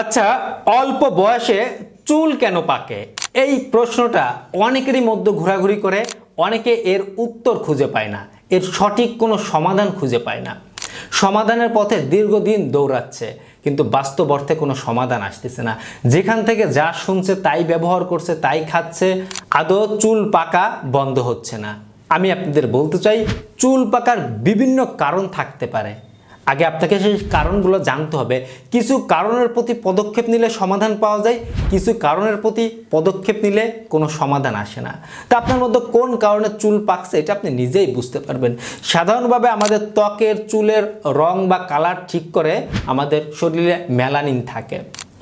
আচ্ছা অল্প বয়সে চুল কেন পাকে? এই প্রশ্নটা অনেকেরই মধ্যে ঘোরাঘুরি করে, অনেকে এর উত্তর খুঁজে পায় না, এর সঠিক কোনো সমাধান খুঁজে পায় না। সমাধানের পথে দীর্ঘদিন দৌড়াচ্ছে, কিন্তু বাস্তব অর্থে কোনো সমাধান আসতেছে না। যেখান থেকে যা শুনছে তাই ব্যবহার করছে, তাই খাচ্ছে, আদৌ চুল পাকা বন্ধ হচ্ছে না। আমি আপনাদের বলতে চাই, চুল পাকার বিভিন্ন কারণ থাকতে পারে। আগে আপনাকে সেই কারণগুলো জানতে হবে। কিছু কারণের প্রতি পদক্ষেপ নিলে সমাধান পাওয়া যায়, কিছু কারণের প্রতি পদক্ষেপ নিলে কোনো সমাধান আসে না। তা আপনার মধ্যে কোন কারণে চুল পাকছে এটা আপনি নিজেই বুঝতে পারবেন। সাধারণভাবে আমাদের ত্বকের চুলের রং বা কালার ঠিক করে আমাদের শরীরে মেলানিন থাকে।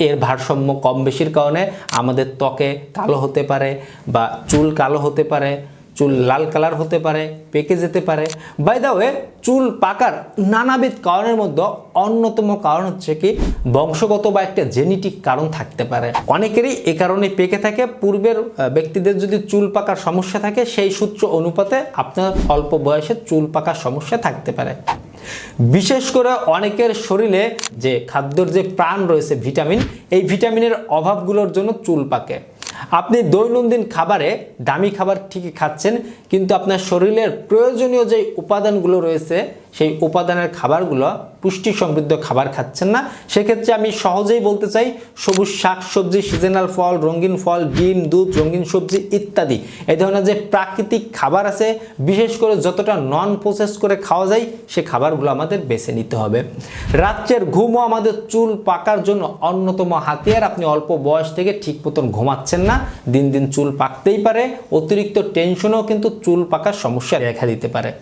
এর ভারসাম্য কম বেশির কারণে আমাদের ত্বকে কালো হতে পারে বা চুল কালো হতে পারে। চুল লাল কালার হতে পারে, পেকে যেতে পারে। বাই দা ওয়ে চুল পাকার নানাবিধ কারণের মধ্যে অন্যতম কারণ হচ্ছে কি, বংশগত বা একটা জেনেটিক কারণ থাকতে পারে। অনেকেরই এ কারণে পেকে থাকে, পূর্বের ব্যক্তিদের যদি চুল পাকার সমস্যা থাকে, সেই সূত্র অনুপাতে আপনার অল্প বয়সে চুল পাকার সমস্যা থাকতে পারে। বিশেষ করে অনেকের শরীরে যে খাদ্যর যে প্রাণ রয়েছে ভিটামিন, এই ভিটামিনের অভাবগুলোর জন্য চুল পাকে। আপনি দৈনন্দিন খাবারে দামি খাবার ঠিকই খাচ্ছেন, কিন্তু আপনার শরীরের প্রয়োজনীয় যে উপাদানগুলো রয়েছে, সেই উপাদানের খাবারগুলো পুষ্টি সমৃদ্ধ খাবার খাচ্ছেন না। সেক্ষেত্রে আমি সহজেই বলতে চাই, সবুজ শাক সবজি সিজনাল ফল, রঙিন ফল, ডিম, দুধ, রঙিন সবজি ইত্যাদি। এই ধরনের যে প্রাকৃতিক খাবার আছে, বিশেষ করে যতটা নন প্রসেস করে খাওয়া যায়, সে খাবারগুলো আমাদের বেছে নিতে হবে। রাত্রের ঘুমও আমাদের চুল পাকার জন্য অন্যতম হাতিয়ার। আপনি অল্প বয়স থেকে ঠিক মতন ঘুমাচ্ছেন না, দিন দিন চুল পাকতেই পারে। অতিরিক্ত টেনশনও কিন্তু চুল পাকার সমস্যা দেখা দিতে পারে।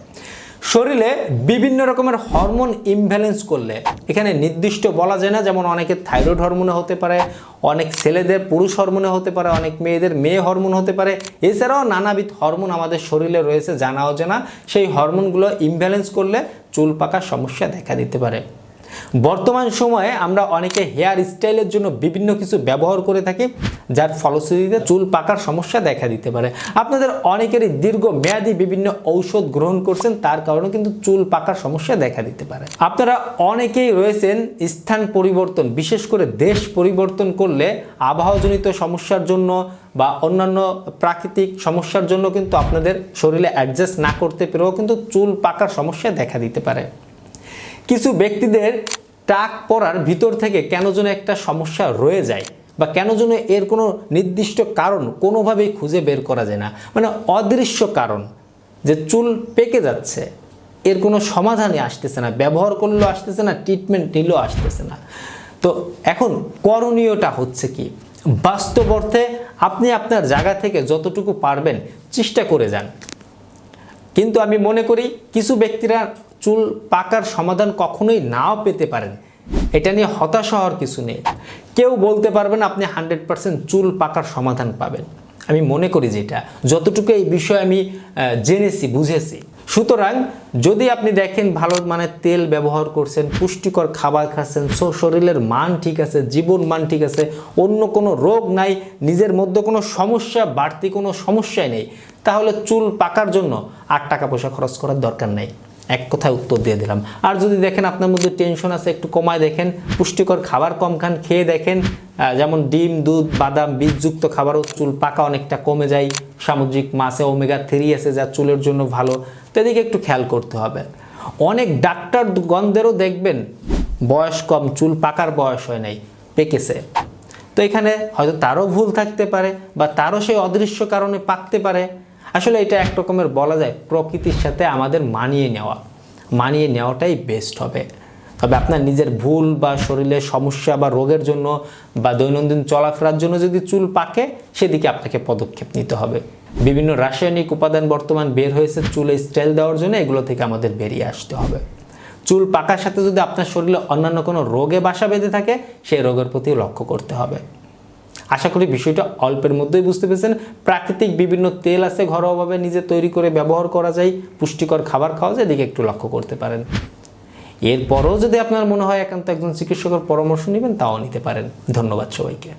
শরীরে বিভিন্ন রকমের হরমোন ইমব্যালেন্স করলে, এখানে নির্দিষ্ট বলা যায় না, যেমন অনেকের থাইরয়েড হরমোনে হতে পারে, অনেক ছেলেদের পুরুষ হরমোনে হতে পারে, অনেক মেয়েদের মেয়ে হরমোন হতে পারে। এছাড়াও নানাবিধ হরমোন আমাদের শরীরে রয়েছে জানাও জানা অজানা। সেই হরমোনগুলো ইমব্যালেন্স করলে চুল পাকার সমস্যা দেখা দিতে পারে। বর্তমান সময়ে আমরা অনেকে হেয়ার স্টাইলের জন্য বিভিন্ন কিছু ব্যবহার করে থাকি, যার ফলশ্রুতিতে চুল পাকার সমস্যা দেখা দিতে পারে। আপনাদের অনেকেরই দীর্ঘ মেয়াদি বিভিন্ন ঔষধ গ্রহণ করছেন, তার কারণে কিন্তু চুল পাকার সমস্যা দেখা দিতে পারে। আপনারা অনেকেই রয়েছেন স্থান পরিবর্তন, বিশেষ করে দেশ পরিবর্তন করলে আবহাওয়াজনিত সমস্যার জন্য বা অন্যান্য প্রাকৃতিক সমস্যার জন্য কিন্তু আপনাদের শরীরে অ্যাডজাস্ট না করতে পেরেও কিন্তু চুল পাকার সমস্যা দেখা দিতে পারে। কিছু ব্যক্তিদের টাক পড়ার ভিতর থেকে কেন যেন একটা সমস্যা রয়ে যায় বা কেন যেন এর কোনো নির্দিষ্ট কারণ কোনোভাবেই খুঁজে বের করা যায় না। মানে অদৃশ্য কারণ যে চুল পেকে যাচ্ছে, এর কোনো সমাধানই আসতেছে না, ব্যবহার করলেও আসতেছে না ট্রিটমেন্ট নিলেও আসতেছে না। তো এখন করণীয়টা হচ্ছে কি? বাস্তব অর্থে আপনি আপনার জায়গা থেকে যতটুকু পারবেন চেষ্টা করে যান। কিন্তু আমি মনে করি কিছু ব্যক্তিরা চুল পাকার সমাধান কখনোই নাও পেতে পারেন। এটা নিয়ে হতাশ হওয়ার কিছু নেই। কেউ বলতে পারবেন আপনি হান্ড্রেড পার্সেন্ট চুল পাকার সমাধান পাবেন। আমি মনে করি যেটা যতটুকু এই বিষয়ে আমি জেনেছি, বুঝেছি। সুতরাং যদি আপনি দেখেন ভালো মানের তেল ব্যবহার করছেন, পুষ্টিকর খাবার খাচ্ছেন শরীরের মান ঠিক আছে, জীবন মান ঠিক আছে, অন্য কোনো রোগ নাই, নিজের মধ্যে কোনো সমস্যা, বাড়তি কোনো সমস্যাই নেই, তাহলে চুল পাকার জন্য আর টাকা পয়সা খরচ করার দরকার নেই। এক কথায় উত্তর দিয়ে দিলাম। আর যদি দেখেন আপনার মধ্যে টেনশন আছে, একটু কমায় দেখেন, পুষ্টিকর খাবার কম খান, খেয়ে দেখেন যেমন ডিম, দুধ, বাদাম, বীজযুক্ত খাবারও চুল পাকা অনেকটা কমে যায়, সামুদ্রিক মাছে ওমেগা থ্রি আছে যা চুলের জন্য ভালো। তো এদিকে একটু খেয়াল করতে হবে। অনেক ডাক্তার গন্ধেরও দেখবেন, বয়স কম, চুল পাকার বয়স হয় নাই, পেকেছে। তো এখানে হয়তো তারও ভুল থাকতে পারে বা তারও সেই অদৃশ্য কারণে পাকতে পারে। আসলে এটা এক রকমের বলা যায় প্রকৃতির সাথে আমাদের মানিয়ে নেওয়া। মানিয়ে নেওয়াটাই বেস্ট হবে। তবে আপনার নিজের ভুল বা শরীরের সমস্যা বা রোগের জন্য বা দৈনন্দিন চলাফেরার জন্য যদি চুল পাকে, সেদিকে আপনাকে পদক্ষেপ নিতে হবে। বিভিন্ন রাসায়নিক উপাদান বর্তমান বের হয়েছে, চুলে স্টাইল দেওয়ার জন্য এগুলো থেকে আমাদের বেরিয়ে আসতে হবে। চুল পাকার সাথে যদি আপনার শরীরে অন্যান্য কোনো রোগে বাসা বেঁধে থাকে, সেই রোগের প্রতি লক্ষ্য করতে হবে। আশা করি বিষয়টা অল্পের মধ্যেই বুঝতে পেরেছেন। প্রাকৃতিক বিভিন্ন তেল আছে, ঘরোয়াভাবে নিজে তৈরি করে ব্যবহার করা যায়। পুষ্টিকর খাবার খাওয়া যায়, এদিকে একটু লক্ষ্য করতে পারেন। এরপরও যদি আপনার মনে হয় একান্ত একজন চিকিৎসকের পরামর্শ নেবেন, তাও নিতে পারেন। ধন্যবাদ সবাইকে।